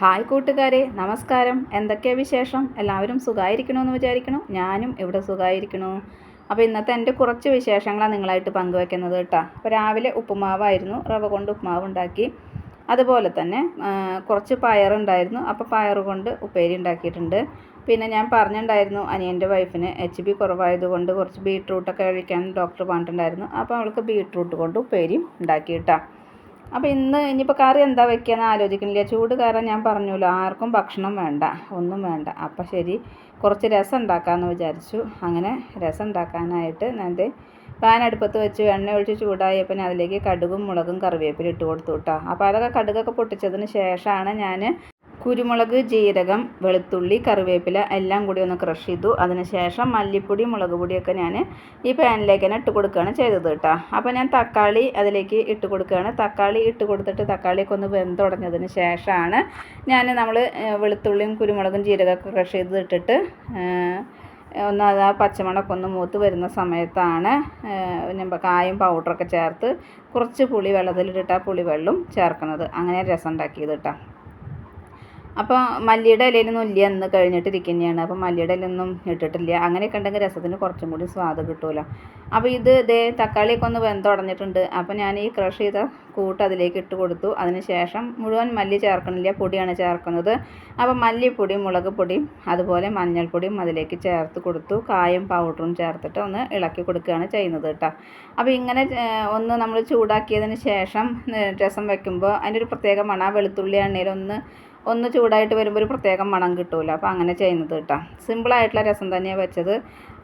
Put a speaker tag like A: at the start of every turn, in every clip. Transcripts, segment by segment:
A: Hi കൂട്ടുകാരെ നമസ്കാരം. എന്തൊക്കെയാണ് വിശേഷം? എല്ലാവരും സുഖമായിരിക്കണമെന്ന് വിചാരിക്കണു. ഞാനും ഇവിടെ സുഖമായിരിക്കണു അപ്പോൾ ഇന്നത്തെ എന്റെ കുറച്ച് വിശേഷങ്ങളാണ് നിങ്ങളായിട്ട് പങ്കുവെക്കുന്നത് കേട്ടോ. അപ്പോൾ രാവിലെ ഉപ്പുമാവായിരുന്നു റവ കൊണ്ട് ഉപ്പുമാവ് ഉണ്ടാക്കി അതുപോലെ തന്നെ കുറച്ച് പയറുണ്ടായിരുന്നു. അപ്പോൾ പയർ കൊണ്ട് ഉപ്പേരി ഉണ്ടാക്കിയിട്ടുണ്ട്. പിന്നെ ഞാൻ പറഞ്ഞിട്ടുണ്ടായിരുന്നു അനിയന്റെ വൈഫിന് എച്ച് ബി കുറവായതുകൊണ്ട് കുറച്ച് ബീട്രൂട്ടൊക്കെ കഴിക്കാൻ ഡോക്ടർ പറഞ്ഞിട്ടുണ്ടായിരുന്നു. അപ്പോൾ അവൾക്ക് ബീട്രൂട്ട് കൊണ്ട് ഉപ്പേരിയും ഉണ്ടാക്കിയിട്ടാണ് അപ്പോൾ ഇന്ന് ഇനിയിപ്പോൾ കറി എന്താ വെക്കുകയെന്ന് ആലോചിക്കുന്നില്ല ചൂട് കാരണം ഞാൻ പറഞ്ഞല്ലോ ആർക്കും ഭക്ഷണം വേണ്ട ഒന്നും വേണ്ട. അപ്പോൾ ശരി കുറച്ച് രസം ഉണ്ടാക്കാമെന്ന് വിചാരിച്ചു. അങ്ങനെ രസം ഉണ്ടാക്കാനായിട്ട് ഞാൻ പാൻ അടുപ്പത്ത് വെച്ച് എണ്ണ ഒഴിച്ച് ചൂടായപ്പോൾ അതിലേക്ക് കടുകും മുളകും കറിവേപ്പില ഇട്ട് കൊടുത്തു കേട്ടോ അപ്പോൾ അതൊക്കെ കടുകൊക്കെ പൊട്ടിച്ചതിന് ശേഷമാണ് ഞാൻ കുരുമുളക് ജീരകം വെളുത്തുള്ളി കറിവേപ്പില എല്ലാം കൂടി ഒന്ന് ക്രഷ് ചെയ്തു. അതിനുശേഷം മല്ലിപ്പൊടി മുളക് പൊടിയൊക്കെ ഞാൻ ഈ പാനിലേക്ക് തന്നെ ഇട്ട് കൊടുക്കുകയാണ് ചെയ്തത് കേട്ടോ. അപ്പോൾ ഞാൻ തക്കാളി അതിലേക്ക് ഇട്ട് കൊടുക്കുകയാണ്. തക്കാളി ഇട്ട് കൊടുത്തിട്ട് തക്കാളിയൊക്കെ ഒന്ന് വെന്തുടഞ്ഞതിന് ശേഷമാണ് ഞാൻ നമ്മൾ വെളുത്തുള്ളിയും കുരുമുളകും ജീരകമൊക്കെ ക്രഷ് ചെയ്ത് ഇട്ടിട്ട് ഒന്ന് അത് ആ പച്ചമണമൊക്കെ ഒന്ന് മൂത്ത് വരുന്ന സമയത്താണ് കായും പൗഡറൊക്കെ ചേർത്ത് കുറച്ച് പുളി വെള്ളത്തിലിട്ടിട്ട് ആ പുളി വെള്ളം ചേർക്കുന്നത്. അങ്ങനെ രസം ഉണ്ടാക്കിയത് കേട്ടോ. അപ്പോൾ മല്ലിയുടെ ഇലയിലൊന്നും ഇല്ല എന്ന് കഴിഞ്ഞിട്ടിരിക്കുന്നതാണ്. അപ്പോൾ മല്ലിയുടെ ഇലയൊന്നും ഇട്ടിട്ടില്ല. അങ്ങനെയൊക്കെ ഉണ്ടെങ്കിൽ രസത്തിന് കുറച്ചും കൂടി സ്വാദ് കിട്ടുമല്ലോ അപ്പോൾ ഇത് ഇതേ തക്കാളിയൊക്കെ ഒന്ന് വെന്തുടഞ്ഞിട്ടുണ്ട് അപ്പോൾ ഞാൻ ഈ ക്രഷ് ചെയ്ത കൂട്ട് അതിലേക്ക് ഇട്ട് കൊടുത്തു. അതിനുശേഷം മുഴുവൻ മല്ലി ചേർക്കണില്ല. പൊടിയാണ് ചേർക്കുന്നത്. അപ്പോൾ മല്ലിപ്പൊടിയും മുളക് പൊടിയും അതുപോലെ മഞ്ഞൾപ്പൊടിയും അതിലേക്ക് ചേർത്ത് കൊടുത്തു. കായും പൗഡറും ചേർത്തിട്ട് ഒന്ന് ഇളക്കി കൊടുക്കുകയാണ് ചെയ്യുന്നത് കേട്ടോ. അപ്പോൾ ഇങ്ങനെ ഒന്ന് നമ്മൾ ചൂടാക്കിയതിന് ശേഷം രസം വെക്കുമ്പോൾ അതിന്റെ ഒരു പ്രത്യേക മണ വെളുത്തുള്ളി എണ്ണയിലൊന്ന് ഒന്ന് ചൂടായിട്ട് വരുമ്പോൾ ഒരു പ്രത്യേകം മണം കിട്ടുമല്ലോ അപ്പോൾ അങ്ങനെ ചെയ്യുന്നത് കേട്ടോ. സിമ്പിളായിട്ടുള്ള രസം തന്നെയാണ് വെച്ചത്.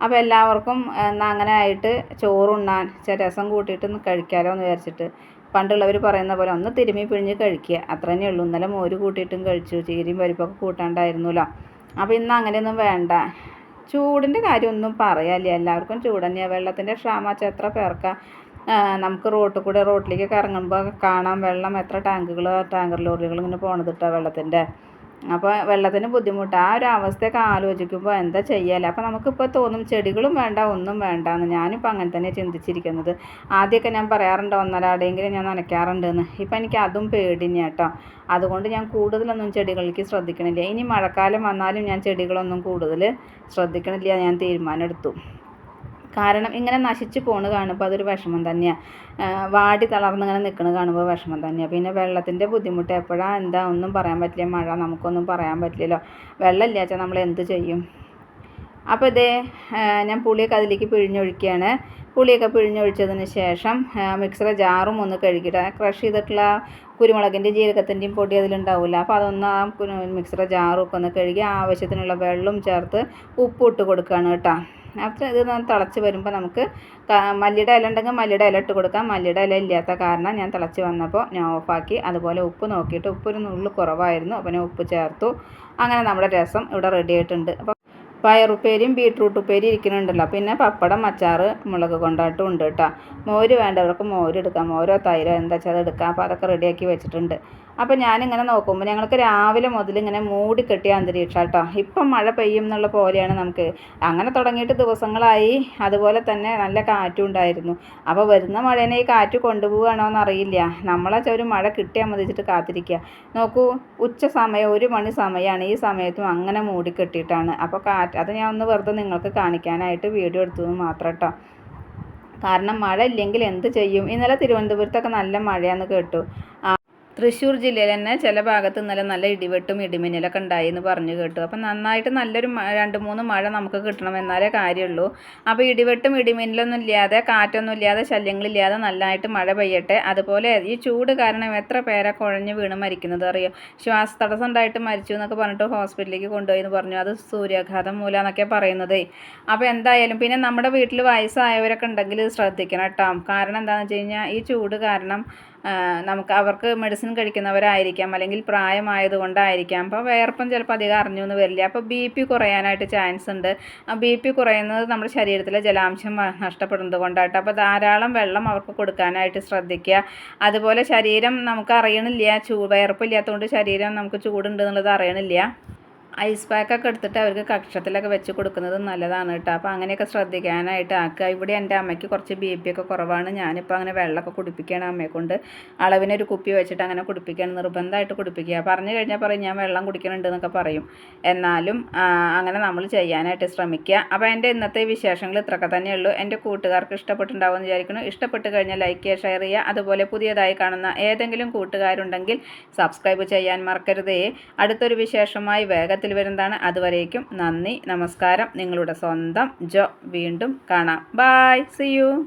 A: അപ്പോൾ എല്ലാവർക്കും എന്നാൽ അങ്ങനെ ആയിട്ട് ചോറുണ്ണാൻ രസം കൂട്ടിയിട്ട് കഴിക്കാലോ എന്ന് വിചാരിച്ചിട്ട് പണ്ടുള്ളവർ പറയുന്ന പോലെ ഒന്ന് തിരുമ്മി പിഴിഞ്ഞ് കഴിക്കുക. അത്ര തന്നെ ഉള്ളൂ. ഇന്നലെ മോര് കൂട്ടിയിട്ടും കഴിച്ചു. ചീരയും പരിപ്പൊക്കെ കൂട്ടാണ്ടായിരുന്നല്ലോ. അപ്പോൾ ഇന്ന് അങ്ങനെയൊന്നും വേണ്ട. ചൂടിന്റെ കാര്യമൊന്നും പറയാനില്ല. എല്ലാവർക്കും ചൂട് തന്നെയാണ് വെള്ളത്തിന്റെ ക്ഷാമച്ച എത്ര പേർക്കാ? ആ, നമുക്ക് റോട്ടിൽ കൂടെ റോട്ടിലേക്കൊക്കെ ഇറങ്ങുമ്പോൾ കാണാം വെള്ളം എത്ര ടാങ്കുകൾ ടാങ്കർ ലോറികൾ ഇങ്ങനെ പോണത് കേട്ടോ വെള്ളത്തിന്റെ അപ്പോൾ വെള്ളത്തിന് ബുദ്ധിമുട്ട്. ആ ഒരു അവസ്ഥയൊക്കെ ആലോചിക്കുമ്പോൾ എന്താ ചെയ്യാല്ലേ അപ്പോൾ നമുക്കിപ്പോൾ തോന്നും ചെടികളും വേണ്ട ഒന്നും വേണ്ട എന്ന് ഞാനിപ്പോൾ അങ്ങനെ തന്നെ ചിന്തിച്ചിരിക്കുന്നത്. ആദ്യമൊക്കെ ഞാൻ പറയാറുണ്ട് ഒന്നരാടെങ്കിലും ഞാൻ നനയ്ക്കാറുണ്ട് എന്ന് ഇപ്പം എനിക്ക് അതും പേടിഞ്ഞ കേട്ടോ അതുകൊണ്ട് ഞാൻ കൂടുതലൊന്നും ചെടികളിലേക്ക് ശ്രദ്ധിക്കണില്ല. ഇനി മഴക്കാലം വന്നാലും ഞാൻ ചെടികളൊന്നും കൂടുതൽ ശ്രദ്ധിക്കണില്ല. ഞാൻ തീരുമാനം എടുത്തു കാരണം ഇങ്ങനെ നശിച്ച് പോണ് കാണുമ്പോൾ അതൊരു വിഷമം തന്നെയാണ് വാടി തളർന്ന് ഇങ്ങനെ നിൽക്കുന്നത് കാണുമ്പോൾ വിഷമം തന്നെയാണ് പിന്നെ വെള്ളത്തിന്റെ ബുദ്ധിമുട്ട് എപ്പോഴാണ് എന്താ ഒന്നും പറയാൻ പറ്റില്ല മഴ നമുക്കൊന്നും പറയാൻ പറ്റില്ലല്ലോ. വെള്ളം ഇല്ലാച്ചാൽ നമ്മൾ എന്ത് ചെയ്യും? അപ്പോൾ ഇതേ ഞാൻ പുളിയൊക്കെ അതിലേക്ക് പിഴിഞ്ഞൊഴിക്കുകയാണ് പുളിയൊക്കെ പിഴിഞ്ഞൊഴിച്ചതിന് ശേഷം മിക്സറെ ജാറും ഒന്ന് കഴുകിയിട്ട് ക്രഷ് ചെയ്തിട്ടുള്ള കുരുമുളകിന്റെയും ജീരകത്തിന്റെയും പൊടി അതിലുണ്ടാവില്ല അപ്പോൾ അതൊന്ന് ആ മിക്സറെ ജാറും ഒക്കെ ഒന്ന് കഴുകി ആവശ്യത്തിനുള്ള വെള്ളം ചേർത്ത് ഉപ്പ് ഇട്ട് കൊടുക്കുകയാണ് കേട്ടോ. അത്ര ഇത് തിളച്ച് വരുമ്പോൾ നമുക്ക് മല്ലിയുടെ ഇല ഉണ്ടെങ്കിൽ മല്ലിയുടെ ഇല ഇട്ട് കൊടുക്കാം. മല്ലിയുടെ ഇല ഇല്ലാത്ത കാരണം ഞാൻ തിളച്ച് വന്നപ്പോൾ ഞാൻ ഓഫാക്കി അതുപോലെ ഉപ്പ് നോക്കിയിട്ട് ഉപ്പ് ഒരു നുള്ളു കുറവായിരുന്നു. അപ്പോൾ ഞാൻ ഉപ്പ് ചേർത്തു. അങ്ങനെ നമ്മുടെ രസം ഇവിടെ റെഡി ആയിട്ടുണ്ട്. അപ്പോൾ പയറുപ്പേരിയും ബീട്രൂട്ട് ഉപ്പേരി ഇരിക്കുന്നുണ്ടല്ലോ. പിന്നെ പപ്പടം അച്ചാറ് മുളക് കൊണ്ടാട്ടും ഉണ്ട് കേട്ടോ. മോര് വേണ്ടവർക്ക് മോര് എടുക്കാം. മോരോ തൈരോ എന്താ വെച്ചാൽ എടുക്കാം. അപ്പോൾ അതൊക്കെ റെഡിയാക്കി വെച്ചിട്ടുണ്ട്. അപ്പോൾ ഞാനിങ്ങനെ നോക്കുമ്പോൾ ഞങ്ങൾക്ക് രാവിലെ മുതൽ ഇങ്ങനെ മൂടി കെട്ടിയ അന്തരീക്ഷം കേട്ടോ ഇപ്പം മഴ പെയ്യും എന്നുള്ള പോലെയാണ് നമുക്ക്. അങ്ങനെ തുടങ്ങിയിട്ട് ദിവസങ്ങളായി. അതുപോലെ തന്നെ നല്ല കാറ്റും ഉണ്ടായിരുന്നു. അപ്പോൾ വരുന്ന മഴേനെ ഈ കാറ്റ് കൊണ്ടുപോവുകയാണോ എന്നറിയില്ല. നമ്മളെ ഒരു മഴ കിട്ടിയാൽ മതി വെച്ചിട്ട് കാത്തിരിക്കുക നോക്കൂ ഉച്ച സമയം ഒരു മണി സമയമാണ് ഈ സമയത്തും അങ്ങനെ മൂടി കെട്ടിയിട്ടാണ്. അപ്പോൾ കാറ്റ് അത് ഞാൻ ഒന്ന് വെറുതെ നിങ്ങൾക്ക് കാണിക്കാനായിട്ട് വീഡിയോ എടുത്തു എന്ന് മാത്രം കേട്ടോ കാരണം മഴ ഇല്ലെങ്കിൽ എന്ത് ചെയ്യും? ഇന്നലെ തിരുവനന്തപുരത്തൊക്കെ നല്ല മഴയാണെന്ന് കേട്ടു. തൃശ്ശൂർ ജില്ലയിൽ തന്നെ ചില ഭാഗത്ത് ഇന്നലെ നല്ല ഇടിവെട്ടും ഇടിമിന്നലൊക്കെ ഉണ്ടായി എന്ന് പറഞ്ഞു കേട്ടു. അപ്പം നന്നായിട്ട് നല്ലൊരു രണ്ട് മൂന്ന് മഴ നമുക്ക് കിട്ടണം എന്നാലേ കാര്യമുള്ളൂ. അപ്പോൾ ഇടിവെട്ടും ഇടിമിന്നലൊന്നും ഇല്ലാതെ കാറ്റൊന്നും ഇല്ലാതെ ശല്യങ്ങളില്ലാതെ നല്ലതായിട്ട് മഴ പെയ്യട്ടെ. അതുപോലെ ഈ ചൂട് കാരണം എത്ര പേരെ കുഴഞ്ഞ് വീണ് മരിക്കുന്നത് അറിയോ? ശ്വാസതടസ്സം ഉണ്ടായിട്ട് മരിച്ചു എന്നൊക്കെ പറഞ്ഞിട്ട് ഹോസ്പിറ്റലിലേക്ക് കൊണ്ടുപോയി എന്ന് പറഞ്ഞു. അത് സൂര്യാഘാതം മൂലം എന്നൊക്കെ പറയുന്നതേ. അപ്പോൾ എന്തായാലും പിന്നെ നമ്മുടെ വീട്ടിൽ വയസ്സായവരൊക്കെ ഉണ്ടെങ്കിൽ ശ്രദ്ധിക്കണം കേട്ടോ. കാരണം എന്താണെന്ന് വെച്ച് കഴിഞ്ഞാൽ ഈ ചൂട് കാരണം നമുക്ക് അവർക്ക് മെഡിസിൻ കഴിക്കുന്നവരായിരിക്കാം. അല്ലെങ്കിൽ പ്രായമായതുകൊണ്ടായിരിക്കാം. അപ്പോൾ വേർപ്പം ചിലപ്പോൾ അധികം അറിഞ്ഞു എന്ന് വരില്ല. അപ്പോൾ ബി പി കുറയാനായിട്ട് ചാൻസ് ഉണ്ട്. ആ ബി പി കുറയുന്നത് നമ്മുടെ ശരീരത്തിലെ ജലാംശം നഷ്ടപ്പെടുന്നത് കൊണ്ടായിട്ട് അപ്പോൾ ധാരാളം വെള്ളം അവർക്ക് കൊടുക്കാനായിട്ട് ശ്രദ്ധിക്കുക. അതുപോലെ ശരീരം നമുക്ക് അറിയണില്ല. ചൂ വേർപ്പില്ലാത്തതുകൊണ്ട് ശരീരം നമുക്ക് ചൂടുണ്ട് എന്നുള്ളത് അറിയണില്ല. ഐസ് പാക്കൊക്കെ എടുത്തിട്ട് അവർക്ക് കക്ഷത്തിലൊക്കെ വെച്ച് കൊടുക്കുന്നത് നല്ലതാണ് കേട്ടോ. അപ്പോൾ അങ്ങനെയൊക്കെ ശ്രദ്ധിക്കാനായിട്ട് ആക്കുക. ഇവിടെ എന്റെ അമ്മയ്ക്ക് കുറച്ച് ബി പി ഒക്കെ കുറവാണ്. ഞാനിപ്പോൾ അങ്ങനെ വെള്ളമൊക്കെ കുടിപ്പിക്കുകയാണ് അമ്മയെ കൊണ്ട്. അളവിനൊരു കുപ്പി വെച്ചിട്ട് അങ്ങനെ കുടിപ്പിക്കുകയാണ്. നിർബന്ധമായിട്ട് കുടിപ്പിക്കുക. പറഞ്ഞു കഴിഞ്ഞാൽ പറയും ഞാൻ വെള്ളം കുടിക്കണുണ്ട് എന്നൊക്കെ പറയും. എന്നാലും അങ്ങനെ നമ്മൾ ചെയ്യാനായിട്ട് ശ്രമിക്കുക. അപ്പോൾ എന്റെ ഇന്നത്തെ വിശേഷങ്ങൾ ഇത്രയൊക്കെ തന്നെയുള്ളൂ എന്റെ കൂട്ടുകാർക്ക് ഇഷ്ടപ്പെട്ടുണ്ടാവുമെന്ന് വിചാരിക്കുന്നു. ഇഷ്ടപ്പെട്ട് കഴിഞ്ഞാൽ ലൈക്ക് ചെയ്യുക ഷെയർ ചെയ്യുക. അതുപോലെ പുതിയതായി കാണുന്ന ഏതെങ്കിലും കൂട്ടുകാരുണ്ടെങ്കിൽ സബ്സ്ക്രൈബ് ചെയ്യാൻ മറക്കരുതേ. അടുത്തൊരു വിശേഷമായി വേഗത്തിൽ വരുന്നതാണ്. അതുവരേക്കും നന്ദി നമസ്കാരം. നിങ്ങളുടെ സ്വന്തം ജോ. വീണ്ടും കാണാം. Bye C U